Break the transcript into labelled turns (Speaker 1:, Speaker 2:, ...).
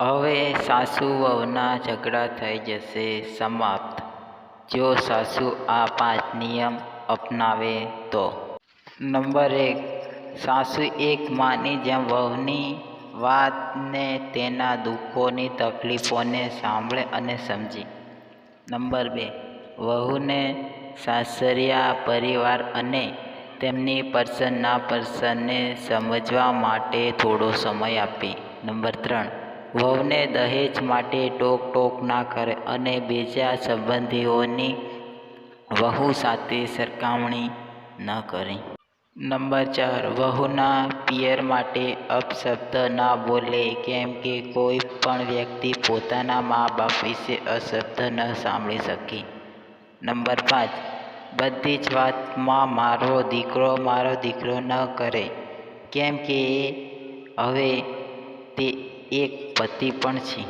Speaker 1: હવે સાસુ વહુના ઝઘડા થઈ જશે, સમાપ્ત. જો સાસુ આ પાંચ નિયમ અપનાવે તો. નંબર એક, સાસુ એક માની જેમ વહુની વાતને તેના દુઃખોની તકલીફોને સાંભળે અને સમજી. નંબર બે, વહુને સાસરિયા પરિવાર અને તેમની પર્સનના પર્સનને સમજવા માટે થોડો સમય આપે. નંબર ત્રણ વહુને દહેજ માટે ટોક ટોક ના કરે અને બીજા સંબંધીઓની વહુ સાથે સરખામણી ન કરે. નંબર ચાર, વહુના પિયર માટે અપશબ્દ ના બોલે કેમ કે કોઈ પણ વ્યક્તિ પોતાના મા બાપ વિશે અશબ્દ ન સાંભળી શકે. નંબર પાંચ, બધી જ વાતમાં મારો દીકરો મારો દીકરો ન કરે કેમ કે હવે તે એક પતિ પણ છે.